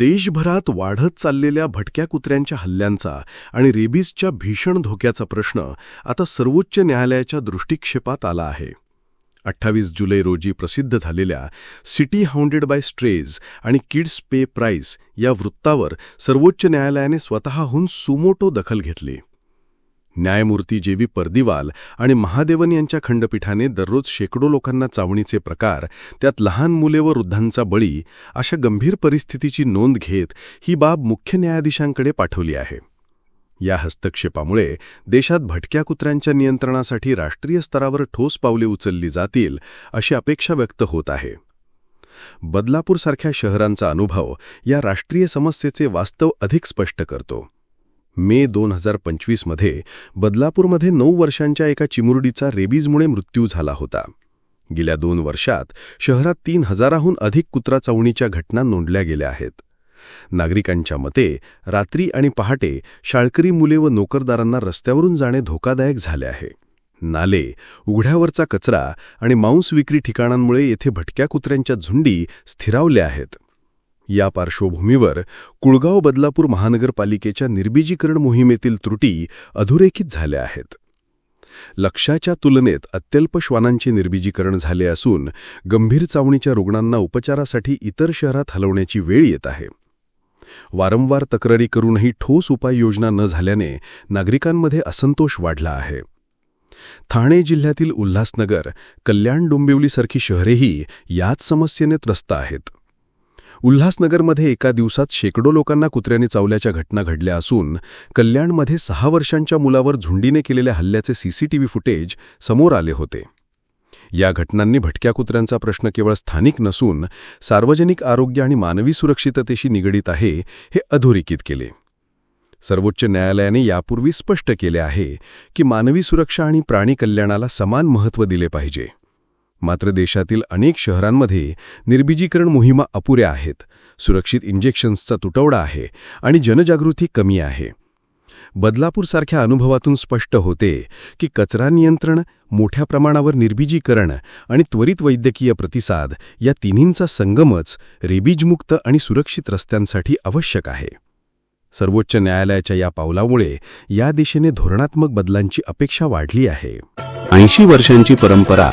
देशभरात वाढत चाललेल्या भटक्या कुत्र्यांच्या हल्ल्यांचा आणि रेबीजच्या भीषण धोक्याचा प्रश्न आता सर्वोच्च न्यायालयाच्या दृष्टिक्षेपात आला आहे. अठ्ठावीस जुलै रोजी प्रसिद्ध झालेल्या सिटी हाऊंडेड बाय स्ट्रेज आणि किड्स पे प्राइस या वृत्तावर सर्वोच्च न्यायालयाने स्वतःहून सुमोटो दखल घेतली. न्यायमूर्ती जे व्ही परदिवाल आणि महादेवन यांच्या खंडपीठाने दररोज शेकडो लोकांना चावणीचे प्रकार त्यात लहान मुले व वृद्धांचा बळी अशा गंभीर परिस्थितीची नोंद घेत ही बाब मुख्य न्यायाधीशांकडे पाठवली आहे. या हस्तक्षेपामुळे देशात भटक्या कुत्र्यांच्या नियंत्रणासाठी राष्ट्रीय स्तरावर ठोस पावले उचलली जातील अशी अपेक्षा व्यक्त होत आहे. बदलापूरसारख्या शहरांचा अनुभव या राष्ट्रीय समस्येचे वास्तव अधिक स्पष्ट करतो. मे दोन हजार पंचवीसमध्ये बदलापूरमध्ये नऊ वर्षांच्या एका चिमुरडीचा रेबीजमुळे मृत्यू झाला होता. गेल्या दोन वर्षात शहरात तीन हजाराहून अधिक कुत्रा चावणीच्या घटना नोंदल्या गेल्या आहेत. नागरिकांच्या मते रात्री आणि पहाटे शाळकरी मुले व नोकरदारांना रस्त्यावरून जाणे धोकादायक झाले आहे. नाले उघड्यावरचा कचरा आणि मांस विक्री ठिकाणांमुळे येथे भटक्या कुत्र्यांच्या झुंडी स्थिरावल्या आहेत. या पार्श्वभूमीवर कुळगाव बदलापूर महानगरपालिकेच्या निर्बीजीकरण मोहिमेतील त्रुटी अधोरेखित झाल्या आहेत. लक्षाच्या तुलनेत अत्यल्प श्वानांचे निर्बीजीकरण झाले असून गंभीर चावणीच्या रुग्णांना उपचारासाठी इतर शहरात हलवण्याची वेळ येत आहे. वारंवार तक्रारी करूनही ठोस उपाययोजना न झाल्याने नागरिकांमध्ये असंतोष वाढला आहे. ठाणे जिल्ह्यातील उल्हासनगर कल्याण डोंबिवलीसारखी शहरेही याच समस्येने त्रस्त आहेत. उल्हासनगरमध्ये एका दिवसात शेकडो लोकांना कुत्र्याने चावल्याच्या घटना घडल्या असून कल्याणमध्ये सहा वर्षांच्या मुलावर झुंडीने केलेल्या हल्ल्याचे सीसीटीव्ही फुटेज समोर आले होते. या घटनांनी भटक्या कुत्र्यांचा प्रश्न केवळ स्थानिक नसून सार्वजनिक आरोग्य आणि मानवी सुरक्षिततेशी निगडीत आहे हे अधोरेखित केले. सर्वोच्च न्यायालयाने यापूर्वी स्पष्ट केले आहे की मानवी सुरक्षा आणि प्राणी कल्याणाला समान महत्त्व दिले पाहिजे. मात्र देशातील अनेक शहरांमध्ये निर्बीजीकरण मोहिमा अपुऱ्या आहेत. सुरक्षित इंजेक्शन्सचा तुटवडा आहे आणि जनजागृती कमी आहे. बदलापूरसारख्या अनुभवातून स्पष्ट होते की कचरा नियंत्रण मोठ्या प्रमाणावर निर्बीजीकरण आणि त्वरित वैद्यकीय प्रतिसाद या तिन्हींचा संगमच रेबीजमुक्त आणि सुरक्षित रस्त्यांसाठी आवश्यक आहे. सर्वोच्च न्यायालयाच्या या पावलामुळे या दिशेने धोरणात्मक बदलांची अपेक्षा वाढली आहे. ऐंशी वर्षांची परंपरा